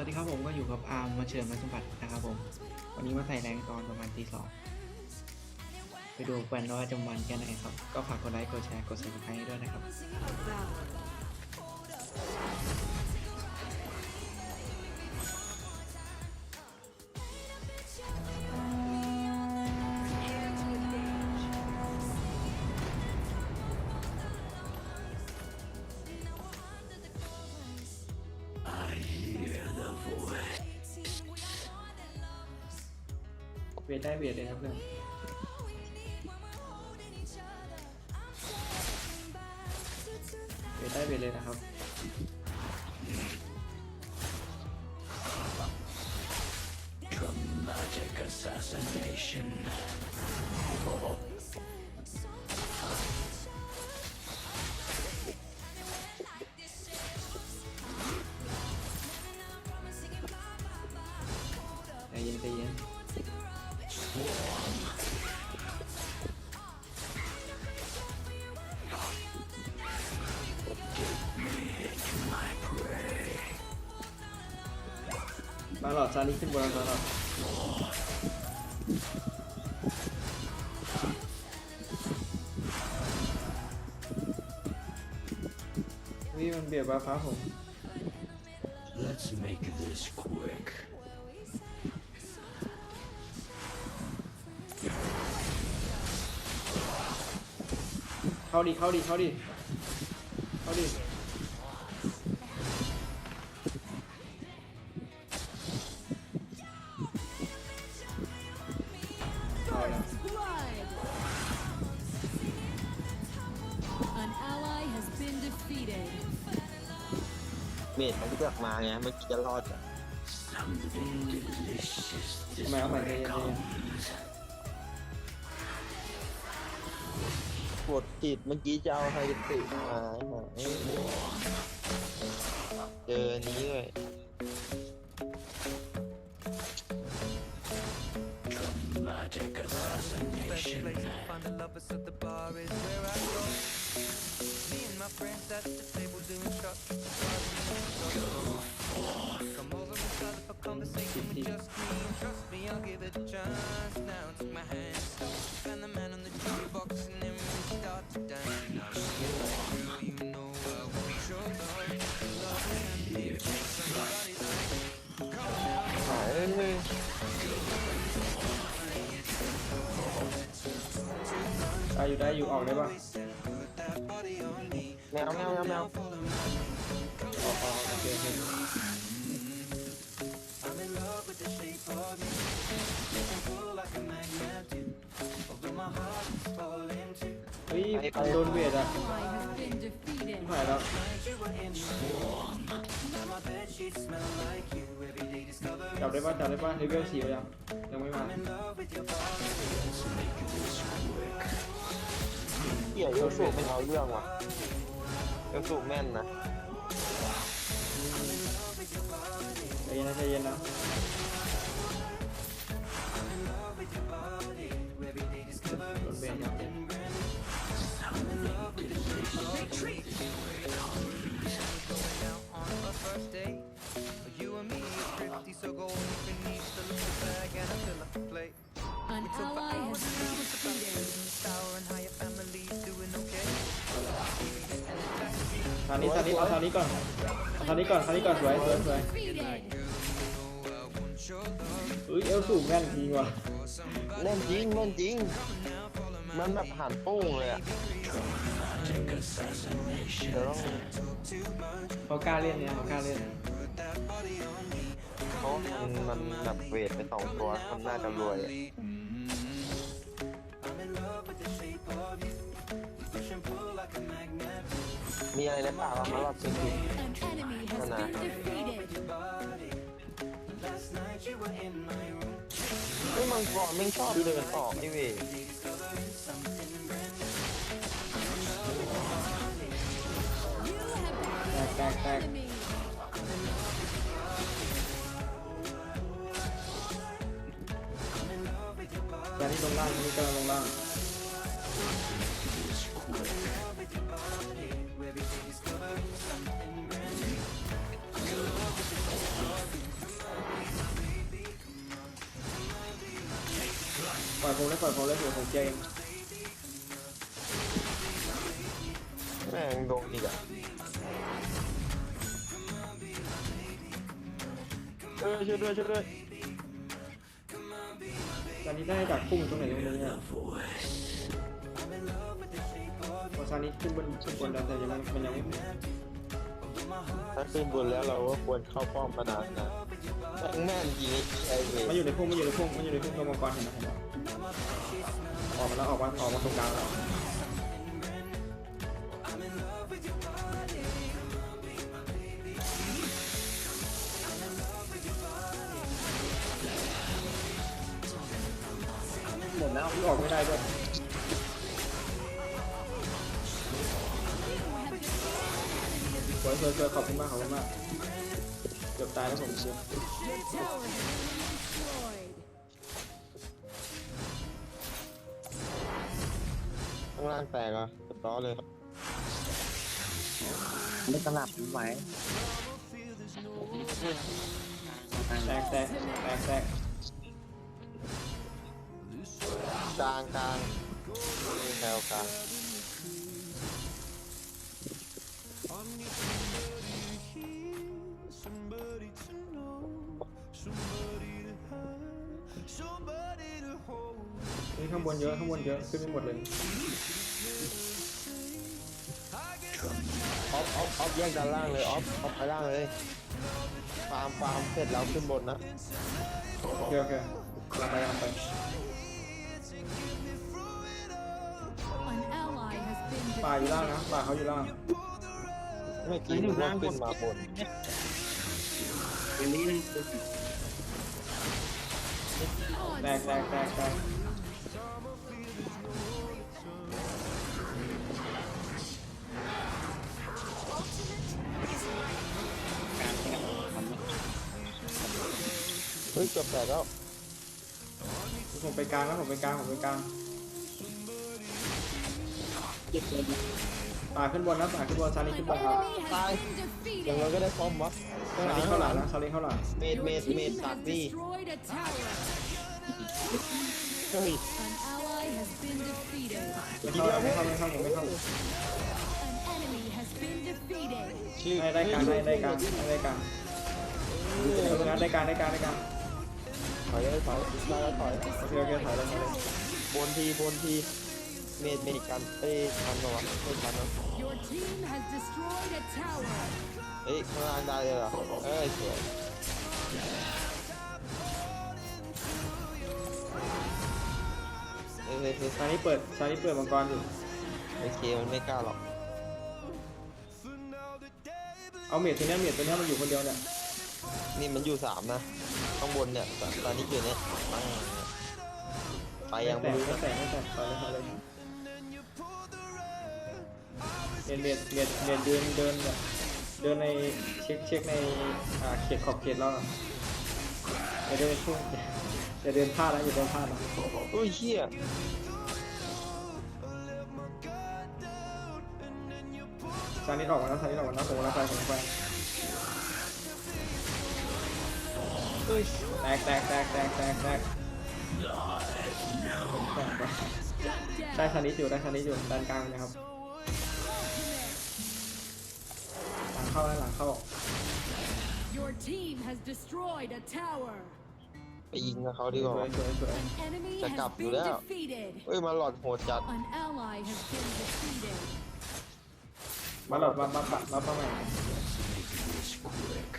วัสดีครับผมก็อยู่กับอาร์มมาเชิญมาสัมผัสนะครับผม วันนี้มาใส่แรงตอนประมาณตีสองไปดูแฟนว่าจะมันแค่ไหนครับ ก็ฝากกดไลค์กดแชร์กดซับสไครต์ให้ด้วยนะครับ วทได้เวทเลยครับเพื่อนเวทได้เวทเลยนะครับใจาหลอดซาลิขึ้นบนมาหลอดวิมันเบียดบาฟ้าผม Let's make this quick. เข้าดิเข้าดิเข้าดิ เมดมันเลือกมาไงเมื่อกี้จะรอดอะ Something delicious ทำไมเอาใหม่ใจเย็นใจเย็นกดจิตเมื่อกี้จะเอาไฮติมาหาเจออันนี้เลย magic assassination. place to find the lovers of the bar is where I go. Me and my friends at the table doing shots. Come over and start up a conversation with just me. Trust me, I'll give it a chance. Now take my hand, stop, and the man on the jukebox, and then we start to dance. Now, girl, you know I want your love. Love can be somebody's life. หายเลย ได้อยู่ได้อยู่ออกได้ปะ แมวแมวแมวแมวโอเคโอเคเฮ้ยโดนเวทอะหายแล้ว จับได้ป่ะจับได้ป่ะเฮ้ยเบลสี่ยังยังไม่มา กี่ยเอลสูไม่เอาเรื่องว่ะเอลสูแม่นนะใจเย็นนะใจเย็นนะ Every day discovering โดนเวท ทางนี้ทางนี้เอาทางนี้ก่อนเอาทางนี้ก่อนทางนี้ก่อนสวยสวยสวย Defeated. เฮ้ยเอลสูงแม่นจริงว่ะเล่นจริงเล่นจริง มันแบบผ่านโป้งเลยอะเดี๋ยวต้องเขากล้าเล่นเนี่ยเขากล้าเล่นเขามันมันแบบเวทไปสองตัวทำน่าจะรวยอะ มีอะไรในป่ากเรามาลอดซื้อกินขนาดนั้ยมังกรไม่ชอบเดินออกนี่เว้ยแตกแตกแตก Enemy นลงล่างตอนนี้กำลังลงล่าง ล่อยผมเลยปล่อยผมเลยเดี๋ยวผมเจอเองแม่งโดนอีกอะเออช่วยด้วยช่วยด้วยตอนนี้ได้ดักพุ่งอยู่ตรงไหนตรงนี้เนี่ยพอซานิขึ้นบนขึ้นบนแล้วแต่ยังไม่มันยังไม่ถ้าขึ้นบนแล้วเราก็ควรเข้าป้อมมานานนะแม่งแม่นจริงไอ้เวมันอยู่ในพุ่งมันอยู่ในพุ่งมันอยู่ในพุ่งตัวมังกรเห็นไหมเห็นไหม ออกมาแล้วออกมาออกมาตรงกลางแล้วหมดแล้วพี่ออกไม่ได้ด้วยสวยสวยสวยขอบคุณมากขอบคุณมากเกือบตายแล้วผมเชียวางล่างแตกอะเรียบร้อยเลยไม่สลับไหวแตกแตกแตกแตกกลางกลางมีแถวกลาง นี่ข้างบนเยอะข้างบนเยอะขึ้นไม่หมดเลยออฟออฟออฟแยกด้านล่างเลยออฟออฟไปล่างเลยฟาร์มฟาร์มเสร็จแล้วขึ้นบนนะโอเคโอเคกำลังไปกำลังไป An ally has been ป่าอยู่ล่างนะป่าเขาอยู่ล่างไม่อกี้นึกว่าขึ้นมาบนวันนี้ แตกแตกแตกแตกเฮ้ยเกือบแตกแล้วผมไปกลางแล้วผมไปกลางผมไปกลางเก็บเลยป่าขึ้นบนนะป่าขึ้นบนซาลิขึ้นบนครับ enemy has been อย่าง defeated. เราก็ได้ป้อมวะข้างหซาลัลิงเข้าหลังนะซาลิเข้าหลังเมด Your เมด team เมดตัด has เฮ้ย An ally has been defeated. ไม่เข้าไม่เข้าไม่เข้าไม่เข้า An enemy has been defeated. ชื่อได้ได้กางได้ได้กางได้กลางานได้กางได้กางได้กางถอยเลยถอยมาแล้วถอยโอเคโอเคถอยเลยถอยเลยบนทีบนทีเมดเมดกันเอ้ยทันหรอวะไม่ทันนะ Your team has destroyed a tower. เอ้ยข้างล่างได้เลยเหรอเอ้ยสวย เอ้ยเฮ้ยเฮ้ยซาลิเปิดซาลิเปิดมังกรอยู่โอเคมันไม่กล้าหรอก เอาเมียตัวเนี้ยเมียตัวเนี้ยมันอยู่คนเดียวเนี่ยนี่มันอยู่สามนะ ข้างบนเนี่ยตตอนนี้อยู่เนี่ยมั่งเนี่ยไปยังแต่ไม่รู้ไม่นะแต่ไม่แต่ถอยเลยถอยเลยเมียเมียเมียเมียเดินเดินแบบเดินในเช็คเช็คในอ่าเขตขอบเขตเราอะ อย่าเดินช่วงอย่าเดินพลาดนะอย่าเดินพลาดนะโอ้ยเชี่ยซานิดออกมาแล้วซานิดออกมาแล้วผมรับไปผมรับไปแตกแตกแตกแตกแตกแตกได้ซานิดอยู่ได้ซานิดอยู่ด้านกลางนะครับหลังเข้าแล้วหลังเข้า Your team has destroyed a tower. ไปยิงกับเขาดีกสว่าวยสวยสวย An enemy Chắc has cặp been rồi đó. defeated. เฮ้ยมาหลอดโหดจัด An ally has been defeated. มาหลอดมามามามาใหม่ This quick.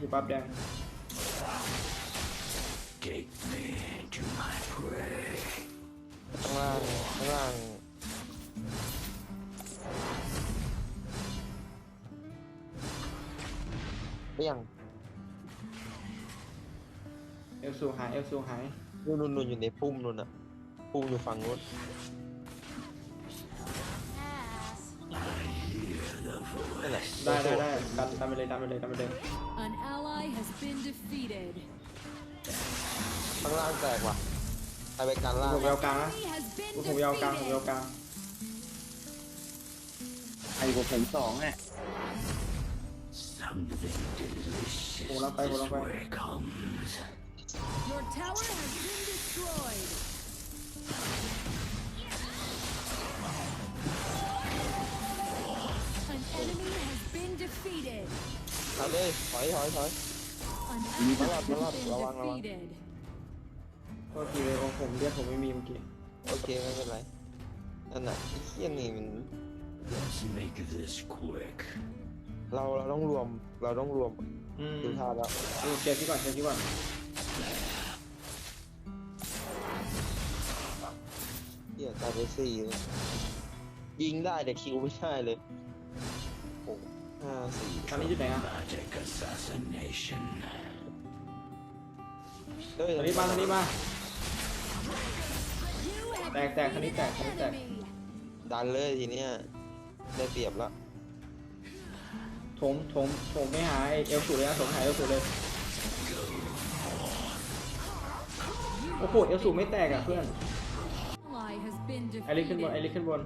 ซานิดอยู่บัฟแดง Take me to my prey. ข้างล่างข้างล่างเปี้ยงเอลซูหายเอลซูหายนู่นนู่นนู่นอยู่ในพุ่มนู่นน่ะพุ่มอยู่ฝั่งนู้น I นั่นแหละได้ได้ได้ดันดันไปเลยดันไปเลยดันไปเลย An ally has been defeated. ข้างล่างแตกว่ะใครไปกันล่างผมยาวกลางนะ Enemy has been ผมยาวกลางผมยาว defeated. กลางไอ้ผมผมสองอะ Something delicious Hold on, hold on, this hold on. way comes. Your tower has been destroyed. An enemy has been defeated. เอาเลยถอยถอยถอย An Malak, ally has malak, been lawang, lawang. defeated. โทษทีเลยโอ้ผมเรียกผมไม่มีเมื่อกี้โอเคไม่เป็นไรนั่นน่ะไอ้เหี้ยนี่มัน Let's make this quick. เราเราต้องรวมเราต้องรวมอืมดูท่าแล้วดูเคลียร์ที่ก่อนเคลียร์ที่ก่อนเหี้ยตายไปสี่เลยยิงได้แต่คิวไม่ได้เลยโอ้ ห้าสี่ตอนนี้อยู่ไหนอะ Magic assassination. เฮ้ยตอนนี้มาตอนนี้มา You have Tag, tag, honey, defeated tag, an honey, tag. enemy. ดันเลยทีเนี้ยได้เปรียบละถมถมถมไม่หายเอลสูเลยนะถมหายเอลสูเลยโอ้โหเอลสูไม่แตกอะเพื่อน Ally has been ไอริ defeated. ขึ้นบนไอริขึ้นบน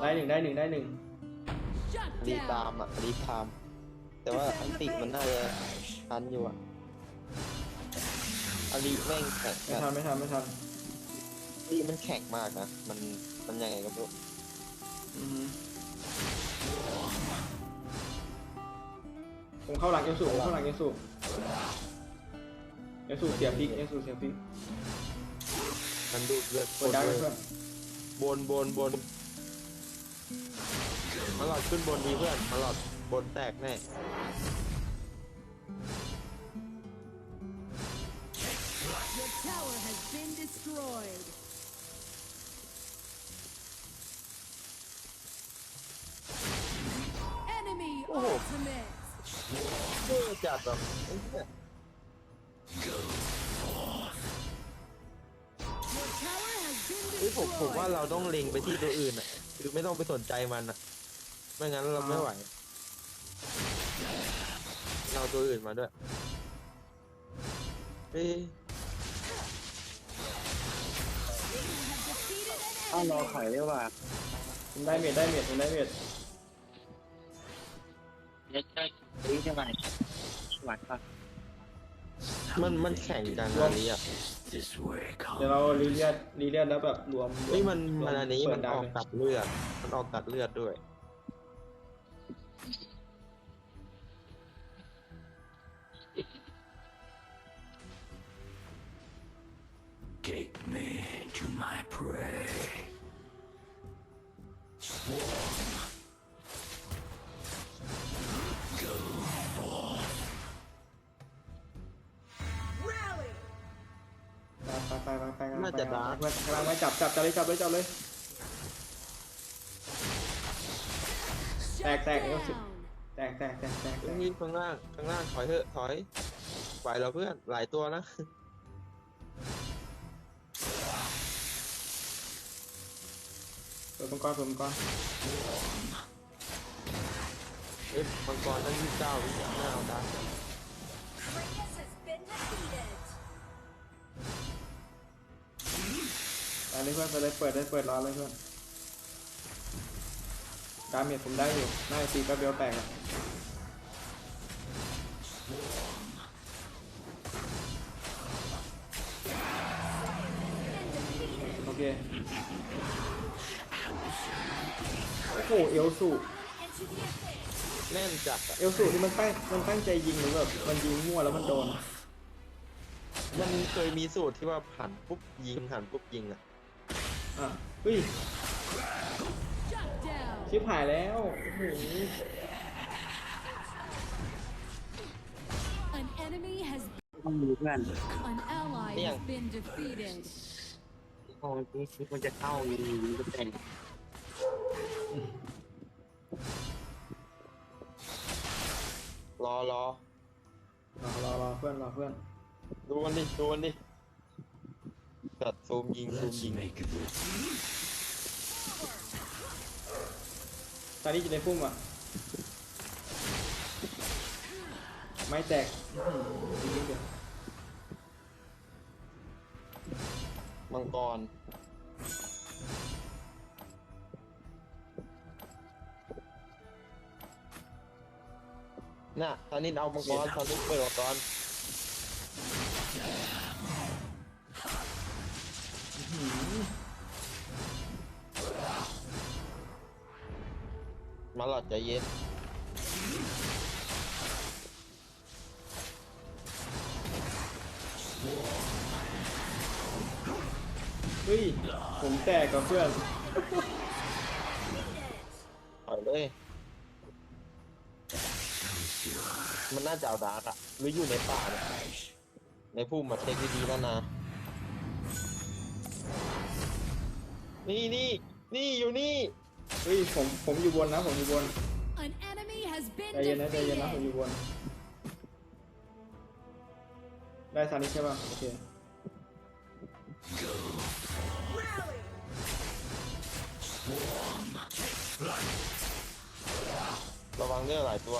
ได้หนึ่งได้หนึ่งได้หนึ่ง Shut รีตาม down. อะรีตาม แต่ว่าอันติมันน่าจะทันอยู่อะอารีแม่งแข็งไม่ทันไม่ทันไม่ทันอารีมันแข็งมากนะมันมันยังไงก็ไม่รู้อือฮึผมเข้าหลังเอลสูผมเข้าหลังเอลสูเอลสูเสียพลิกเอลสูเสียพลิกมันดูดเลือดกดได้ไหมเพื่อนบนบนบน มาหลอดขึ้นบนดีเพื่อนมาหลอดบนแตกแน่ Your tower has been destroyed. Enemy ultimate. เท่จัดแบบไอ้เหี้ย Your tower has been เฮ้ยผมผมว่า destroyed. เราต้องเล็งไปที่ตัวอื่นอะ คือไม่ต้องไปสนใจมันอะไม่งั้นเราไม่ไหว เราตัวอื่นมาด้วยเฮ้ย Defeated an อ้าวรอ enemy. ถอยได้ว่ะผมได้เมดได้เมดผมได้เมดเดี๋ยวจะรีใช่ไหมหวานป่ะ มันมันแข่งกันอันนี้อะ This way เดี๋ยว comes. เรารีเลียดรีเลียดแล้วแบบรวมรวเฮ้ยมันรวมันอันนี้เปิมันดดาอวอกเลยตัดเลือด มันออกตัดเลือดด้วย Take me to my prey. น่าจะดาร์กกำลังไปจับจับจับเลยจับเลยจับเลย Shut Tag, tag, down. แตกแตกแตกแตกแตกนี่ข้างล่างข้างล่างถอยเถอะถอยไหวแล้วเพื่อนหลายตัวนะเปิดมังกรเปิดมังกรเอ้ยมังกรตั้งยี่สิบเก้าวิหน้าเอาได้ไป เลยเพื่อนไปเลยเปิดเลยเปิดรอเลยเพื่อนดาเมจผมได้อยู่น่าจะตีแป๊บเดียวแตกอะโอเค โอ้โหเอลสูแน่นจัดอะเอลสูนี่มันตั้งมันตั้งใจยิงหรือแบบมันยิงมั่วแล้วมันโดน มันเคยมีสูตรที่ว่าหันปุ๊บยิงหันปุ๊บยิงอะ อะเฮ้ย Shut down. ชิบหายแล้วโอ้โห An enemy has ต้องดูเพื่อน an ally Yeah. has been defeated. มองนี่มันจะเข้ายิงก็แต่งรอรอรอรอรอเพื่อนรอเพื่อนดูมันดิดูมันดิ จัดโซมยิงซูมยิงตอนนี้จะในพุ่มอะ ไม่แตกมังกรน่ะตอนนี้เอามังกรตอนนี้เปิดมังกร เย็นเฮ้ย ผมแตกกับเพื่อนปล่อยเลย มันน่าจะเอาดาร์กอะหรืออยู่ในป่าเนี่ยในพุ่มมาเช็คดีๆแล้วนะ นี่นี่นี่อยู่นี่ เฮ้ยผมผมอยู่บนนะผมอยู่บน An enemy has been ใจเย็นนะใจเย็นนะผมอ defeated. ยู่บน ได้ซานิใช่ป่ะโอเค ระวังเรื่องหลายตัว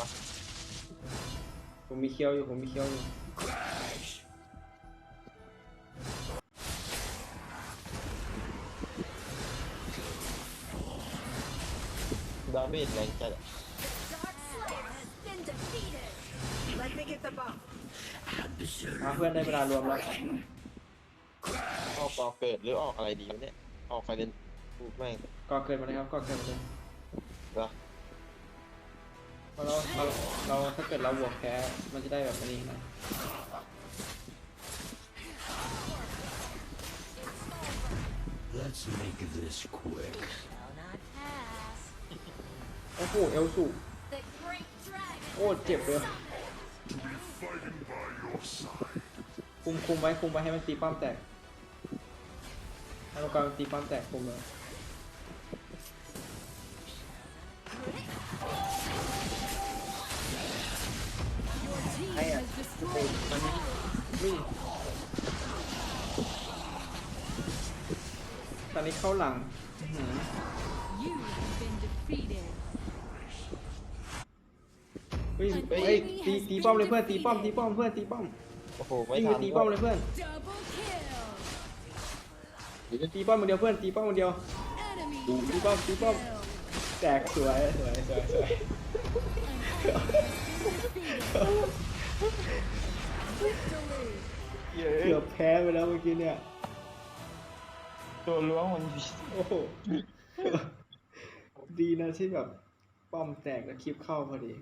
ผมมีเคียวอยู่ผมมีเคียวอยู่ ดาเมจแรงจัดอะ Dark Slayer has been defeated. Let me get the buff. มาเพื่อนได้เวลารวมแล้วออกกอเกิดหรือออกอะไรดีวะเนี่ย ออกไฟเดนพูดแม่งก็เกินมาเลยครับก็เกินมาเลยเหรอเพราะเราเราเราถ้าเกิดเราบวกแพ้มันจะได้แบบนี้นะ โอ้โหเอลสูโอ้เจ็บเลยคุมคุมไว้คุมไว้ให้มันตีป้อมแตกให้มังกรมันตีป้อมแตกคุมเลย Your team has destroyed a tower. วิ่งตอนนี้เข้าหลัง เฮ้ยเฮ้ยตีตีป้อมเลยเพื่อนตีป้อมตีป้อมเพื่อนตีป้อมโอ้โหไม่วิ่งไปทันตีป้อมเลยเพื่อน Double kill. ตีป้อมคนเดียวเพื่อนตีป้อมคนเดียว Enemy ตีป้อมตีป้อม kill. แตกสวยสวยสวยสวย Victory. เย้เกือบแพ้ไปแล้วเมื่อกี้เนี่ย ตัวล้วงมันโอ้โห ดีนะที่แบบป้อมแตกแล้วคลิปเข้าพอดี